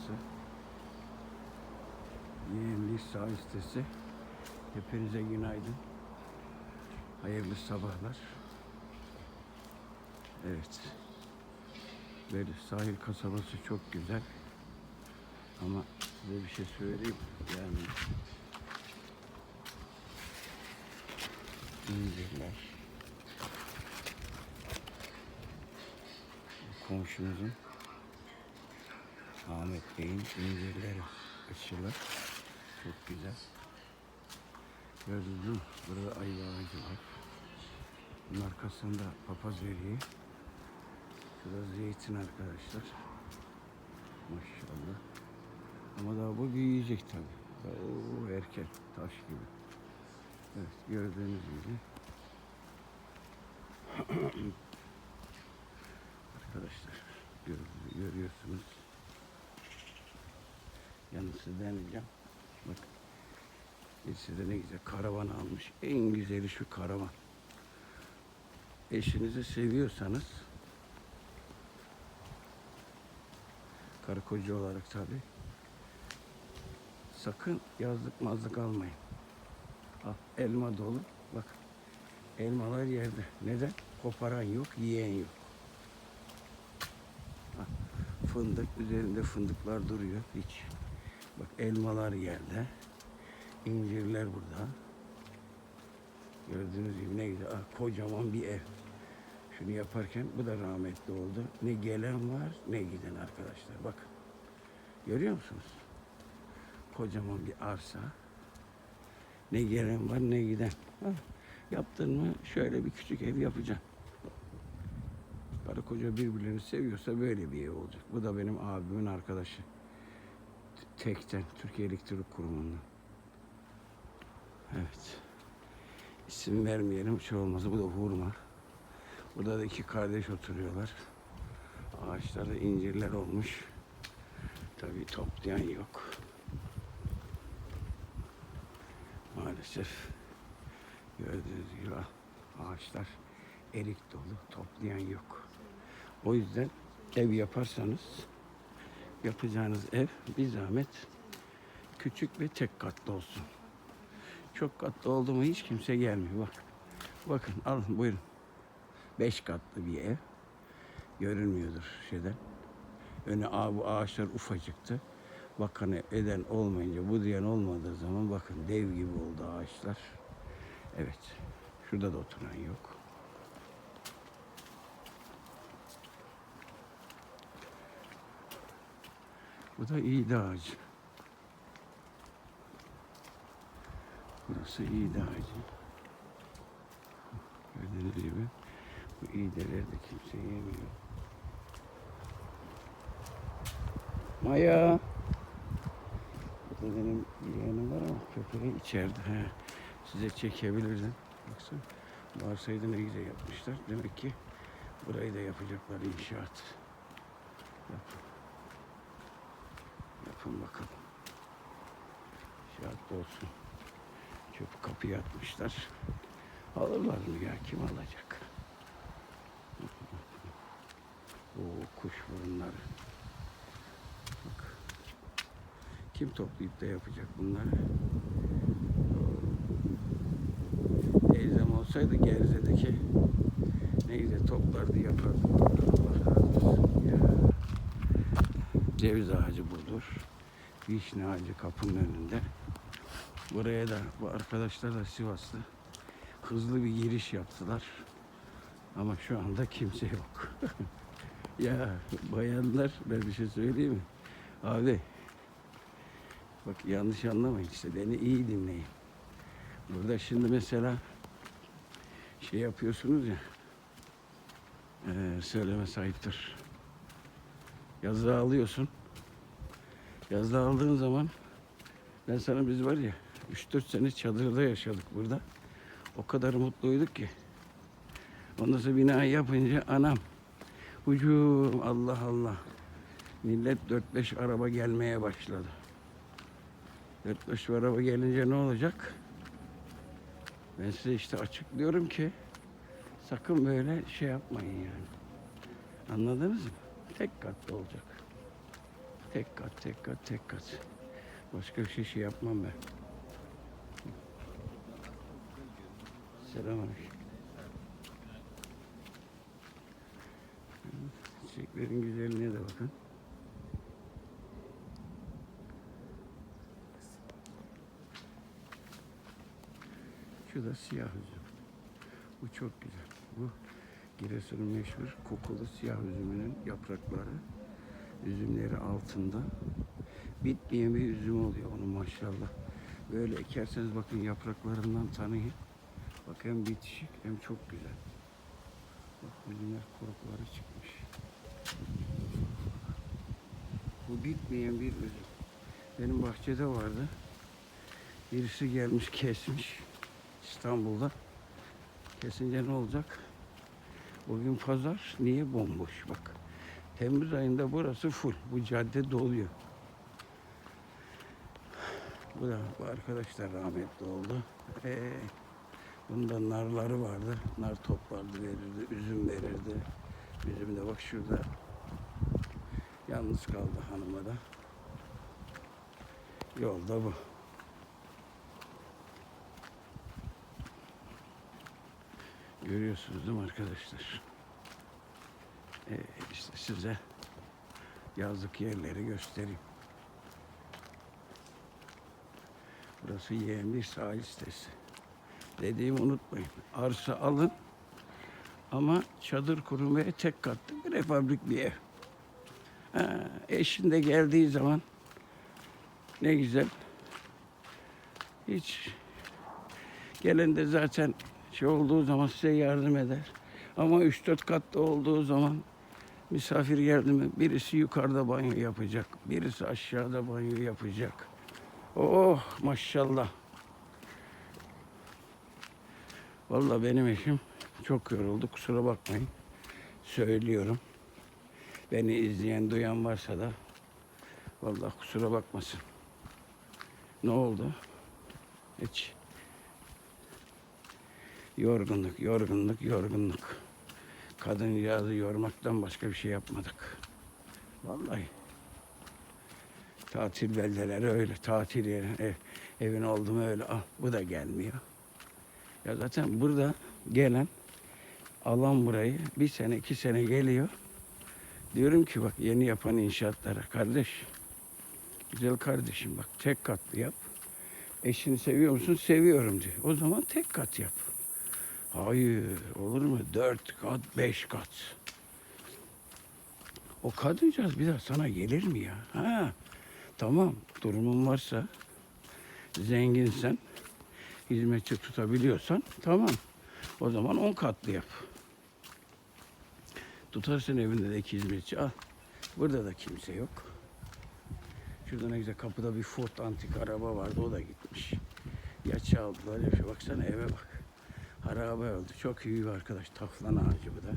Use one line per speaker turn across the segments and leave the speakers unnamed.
burası. Yeğenli sağ sitesi. Hepinize günaydın. Hayırlı sabahlar. Evet. Böyle sahil kasabası çok güzel. Ama size bir şey söyleyeyim. Yani incirler. Komşumuzun Ahmet Bey'in incirleri açılır. Çok güzel. Gördünüz mü? Burada ayva ağacı var. Bunun arkasında papaz veriği. Şurada zeytin arkadaşlar. Maşallah. Ama daha bu büyüyecek tabii. Oo, erken. Taş gibi. Evet gördüğünüz gibi. Arkadaşlar gör- görüyorsunuz. Yalnız size deneyeceğim. Bak. Birisi de ne güzel karavan almış. En güzeli şu karavan. Eşinizi seviyorsanız karı koca olarak tabii sakın yazlık mazlık almayın. Al, elma dolu. Bak elmalar yerde. Neden? Koparan yok, yiyen yok. Bak, fındık üzerinde fındıklar duruyor hiç. Bak elmalar yerde. İncirler burada. Gördüğünüz gibi ne güzel. Ah, kocaman bir ev. Şunu yaparken bu da rahmetli oldu. Ne gelen var ne giden arkadaşlar. Bak. Görüyor musunuz? Kocaman bir arsa. Ne gelen var ne giden. Ha, yaptın mı şöyle bir küçük ev yapacaksın. Karı koca birbirlerini seviyorsa böyle bir ev olacak. Bu da benim abimin arkadaşı. Tekten, Türkiye Elektrik Kurumu'ndan. Evet. İsim vermeyelim, şey olmaz. Bu da hurma. Burada da iki kardeş oturuyorlar. Ağaçlarda incirler olmuş. Tabii toplayan yok. Maalesef gördüğünüz gibi ağaçlar erik dolu, toplayan yok. O yüzden ev yaparsanız yapacağınız ev bir zahmet küçük ve tek katlı olsun. Çok katlı oldu mu hiç kimse gelmiyor. Bak. Bakın alın buyurun. Beş katlı bir ev. Görünmüyordur şeyden. Önü bu ağaçlar ufacıktı. Bakanı eden olmayınca, bu diyen olmadığı zaman bakın dev gibi oldu ağaçlar. Evet. Şurada da oturan yok. Bu da iğde ağacı. Burası iğde ağacı. Gördüğünüz gibi bu iğdeleri de kimse yemiyor. Maya. Burada benim yeğenim var ama köpeği içeride. He. Size çekebilirdim. Baksana. Varsaydı ne güzel yapmışlar. Demek ki burayı da yapacaklar inşaat. Yapın. Yapın bakalım. İnşaat olsun. Çöp kapıya atmışlar. Alırlar mı ya? Kim alacak? O kuş burunları. Bak. Kim toplayıp da yapacak bunları? Teyzem olsaydı Gerze'deki ne güzel toplardı yapardı. Allah razı olsun ya. Ceviz ağacı budur. Vişne ağacı kapının önünde. Buraya da bu arkadaşlar da Sivaslı hızlı bir giriş yaptılar. Ama şu anda kimse yok. ya bayanlar ben bir şey söyleyeyim mi? Abi bak yanlış anlamayın işte beni iyi dinleyin. Burada şimdi mesela şey yapıyorsunuz ya eee söyleme sahiptir. Yazlığı alıyorsun. Yazlığı aldığın zaman ben sana biz var ya 3-4 sene çadırda yaşadık burada. O kadar mutluyduk ki. Ondan sonra binayı yapınca anam ucum Allah Allah. Millet 4-5 araba gelmeye başladı. 4-5 araba gelince ne olacak? Ben size işte açıklıyorum ki sakın böyle şey yapmayın yani. Anladınız mı? Tek katlı olacak. Tek kat, tek kat, tek kat. Başka bir şey, şey yapmam ben. Selamünaleyküm. Çiçeklerin güzelliğine de bakın. Şu da siyah üzüm. Bu çok güzel. Bu Giresun'un meşhur kokulu siyah üzümünün yaprakları. Üzümleri altında. Bitmeyen bir üzüm oluyor onun maşallah. Böyle ekerseniz bakın yapraklarından tanıyın. Bak hem bitişik hem çok güzel. Bak üzümler korukları çıkmış. Bu bitmeyen bir üzüm. Benim bahçede vardı. Birisi gelmiş kesmiş İstanbul'da. Kesince ne olacak? Bugün pazar niye bomboş bak. Temmuz ayında burası full. Bu cadde doluyor. Bu da bu arkadaşlar rahmetli oldu. Ee, bunda narları vardı. Nar toplardı verirdi. Üzüm verirdi. Üzüm de bak şurada. Yalnız kaldı hanıma da. Yolda bu. Görüyorsunuz değil mi arkadaşlar? Ee, işte size yazlık yerleri göstereyim. Burası yeğen bir sahil sitesi. Dediğimi unutmayın. Arsa alın ama çadır ve tek katlı bir republik bir ev. Ha, eşin de geldiği zaman ne güzel. Hiç gelen de zaten şey olduğu zaman size yardım eder. Ama 3-4 katlı olduğu zaman misafir geldi mi birisi yukarıda banyo yapacak, birisi aşağıda banyo yapacak. Oh maşallah. Vallahi benim eşim çok yoruldu kusura bakmayın. Söylüyorum. Beni izleyen duyan varsa da vallahi kusura bakmasın. Ne oldu? Hiç. Yorgunluk, yorgunluk, yorgunluk. Kadıncağızı yormaktan başka bir şey yapmadık. Vallahi. Tatil beldeleri öyle. Tatil yeri, ev, evin oldu mu öyle. Ah, bu da gelmiyor. Ya zaten burada gelen alan burayı bir sene iki sene geliyor. Diyorum ki bak yeni yapan inşaatlara kardeş. Güzel kardeşim bak tek katlı yap. Eşini seviyor musun? Seviyorum diyor. O zaman tek kat yap. Hayır olur mu? Dört kat, beş kat. O kadıncağız bir daha sana gelir mi ya? Ha, tamam durumun varsa, zenginsen, hizmetçi tutabiliyorsan tamam. O zaman on katlı yap. Tutarsın evinde de iki hizmetçi al. Burada da kimse yok. Şurada ne güzel kapıda bir Ford antik araba vardı o da gitmiş. Ya çaldılar ya baksana eve bak. Harabe oldu. Çok iyi bir arkadaş. Taflan ağacı bu da.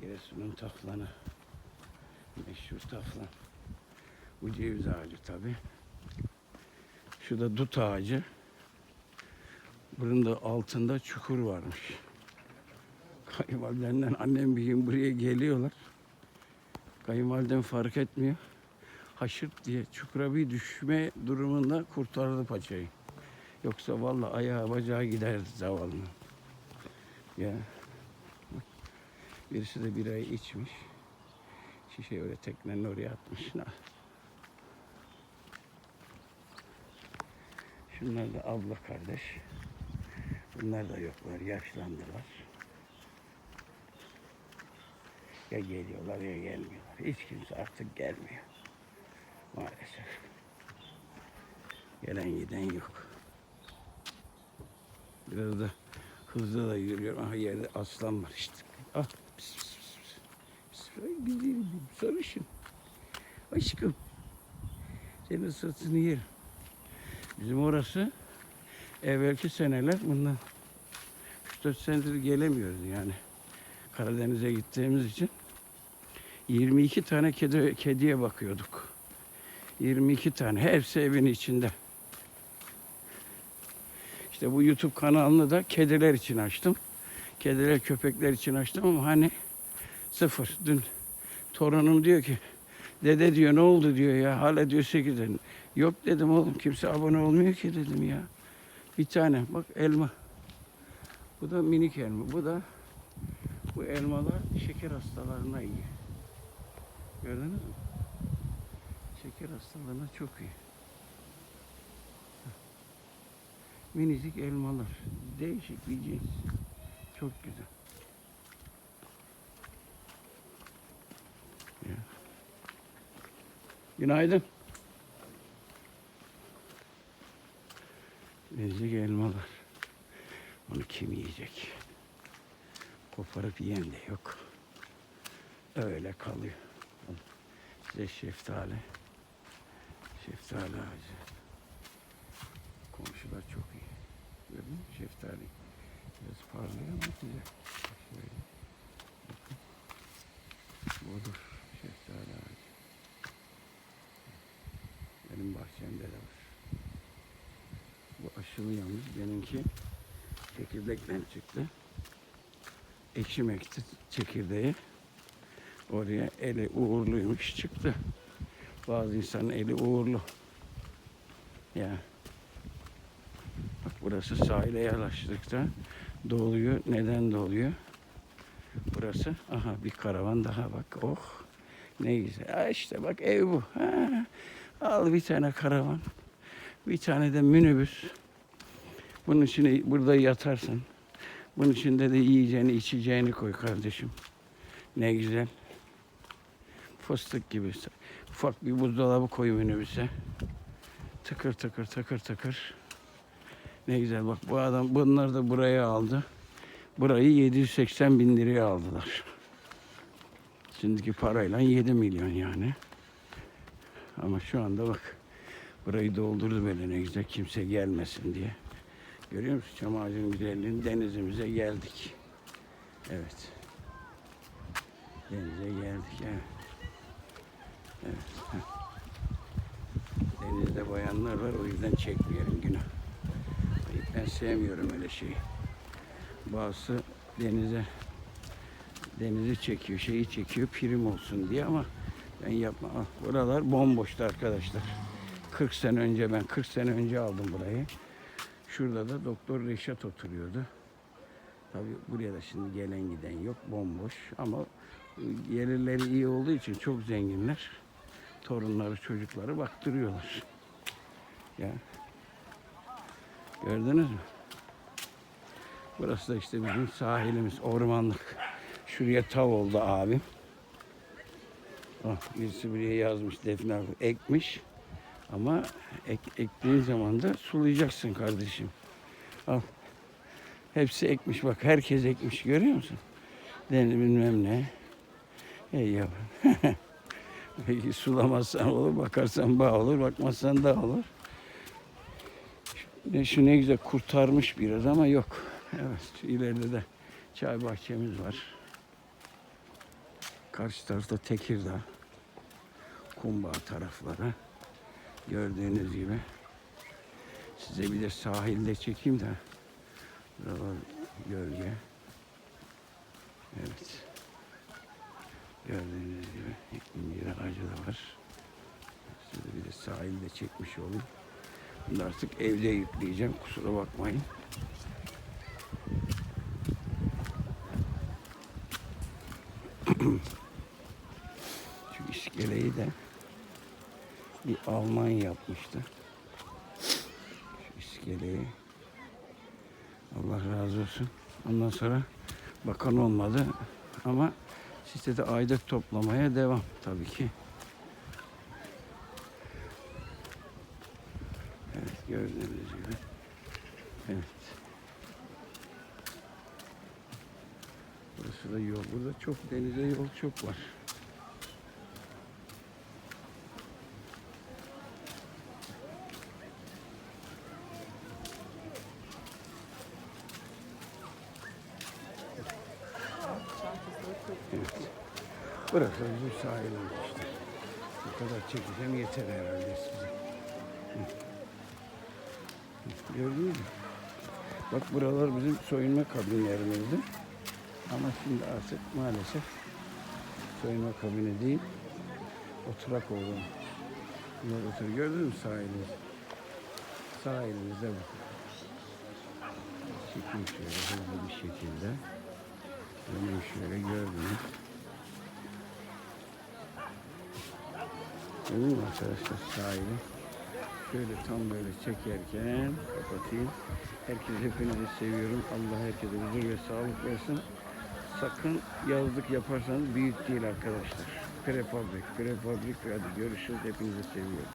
Giresun'un taflanı. Meşhur taflan. Bu ceviz ağacı tabi. Şu da dut ağacı. Bunun da altında çukur varmış. Kayınvalidemden annem bir gün buraya geliyorlar. Kayınvalidem fark etmiyor. Haşırt diye çukura bir düşme durumunda kurtardı paçayı. Yoksa vallahi ayağı bacağı giderdi zavallının. Ya. Birisi de birayı içmiş. Şişeyi öyle teknenin oraya atmış. Na. Şunlar da abla kardeş. Bunlar da yoklar, yaşlandılar. Ya geliyorlar ya gelmiyorlar. Hiç kimse artık gelmiyor. Maalesef. Gelen giden yok. Biraz da hızlı da yürüyorum. Aha yerde aslan var işte. Ah. Pis, pis, pis, pis. Güzelim, sarışın. Aşkım. Senin sırtını yerim. Bizim orası evvelki seneler bundan 3-4 senedir gelemiyoruz yani. Karadeniz'e gittiğimiz için 22 tane kedi, kediye bakıyorduk. 22 tane. Hepsi evin içinde. İşte bu YouTube kanalını da kediler için açtım. Kediler, köpekler için açtım ama hani sıfır. Dün torunum diyor ki Dede diyor ne oldu diyor ya. Hala diyor 8 Yok dedim oğlum kimse abone olmuyor ki dedim ya. Bir tane bak elma. Bu da minik elma. Bu da bu elmalar şeker hastalarına iyi. Gördünüz mü? Şeker hastalığına çok iyi. Minicik elmalar. Değişik bir cins. Çok güzel. Günaydın. Minicik elmalar. Onu kim yiyecek? Koparıp yiyen de yok. Öyle kalıyor. Size şeftali. Şeftali ağacı. Komşular çok mü? Şeftali. Biraz parlıyor ama güzel. Bak Şöyle. Bakın. Budur. Şeftali ağacı. Benim bahçemde de var. Bu aşılı yalnız benimki çekirdekten çıktı. Ekşim ekti çekirdeği. Oraya eli uğurluymuş çıktı. Bazı insanın eli uğurlu. Ya. Bak burası sahile yaklaştıkça doluyor. Neden doluyor? Burası aha bir karavan daha bak. Oh ne güzel. Ha işte bak ev bu. Ha. Al bir tane karavan. Bir tane de minibüs. Bunun içine burada yatarsın. Bunun içinde de yiyeceğini içeceğini koy kardeşim. Ne güzel. Fıstık gibi. Ufak bir buzdolabı koy minibüse. Tıkır tıkır tıkır tıkır. Ne güzel bak bu adam bunlar da buraya aldı. Burayı 780 bin liraya aldılar. Şimdiki parayla 7 milyon yani. Ama şu anda bak burayı doldurdu böyle ne güzel kimse gelmesin diye. Görüyor musun çam ağacının güzelliğini denizimize geldik. Evet. Denize geldik evet. Evet. Denizde bayanlar var o yüzden çekmeyelim günah. Ben sevmiyorum öyle şeyi. Bazısı denize denizi çekiyor, şeyi çekiyor prim olsun diye ama ben yapmam. Ah, Buralar bomboştu arkadaşlar. 40 sene önce ben 40 sene önce aldım burayı. Şurada da Doktor Reşat oturuyordu. Tabii buraya da şimdi gelen giden yok, bomboş ama e, gelirleri iyi olduğu için çok zenginler. Torunları, çocukları baktırıyorlar. Ya. Gördünüz mü? Burası da işte bizim sahilimiz, ormanlık. Şuraya tav oldu abim. Ah, birisi buraya yazmış Defne. Ekmiş. Ama ek, ektiğin zaman da sulayacaksın kardeşim. Al. Hepsi ekmiş bak. Herkes ekmiş görüyor musun? Deniz bilmem ne. Ey yavrum. Sulamazsan olur, bakarsan bağ olur, bakmazsan da olur. Ne, şu ne güzel kurtarmış biraz ama yok. Evet, ileride de çay bahçemiz var. Karşı tarafta Tekirdağ, Kumbağ tarafları. Gördüğünüz gibi. Size bir de sahilde çekeyim de. Buralar gölge. Evet. Gördüğünüz gibi incir ağacı da var. Size bir de sahilde çekmiş olayım. Da artık evde yükleyeceğim. Kusura bakmayın. Şu iskeleyi de bir Alman yapmıştı. Şu iskeleyi. Allah razı olsun. Ondan sonra bakan olmadı ama sitede aidat toplamaya devam tabii ki. Evet gördüğünüz gibi. Evet. Burası da yol. Burada çok denize yol çok var. Evet. Burası bizim sahilimiz işte. Bu kadar çekeceğim yeter herhalde size. Gördünüz mü? Bak buralar bizim soyunma kabinlerimizdi. Ama şimdi artık maalesef soyunma kabini değil. Oturak oldu. Bunlar otur. Gördün mü sahilimiz? Sahilimize bak. Çekeyim şöyle hızlı bir şekilde. Hemen şöyle gördünüz. Değil mi arkadaşlar sahili? Şöyle tam böyle çekerken kapatayım. Herkes hepinizi seviyorum. Allah herkese huzur ve sağlık versin. Sakın yazlık yaparsanız büyük değil arkadaşlar. Prefabrik, prefabrik. Hadi görüşürüz. Hepinizi seviyorum.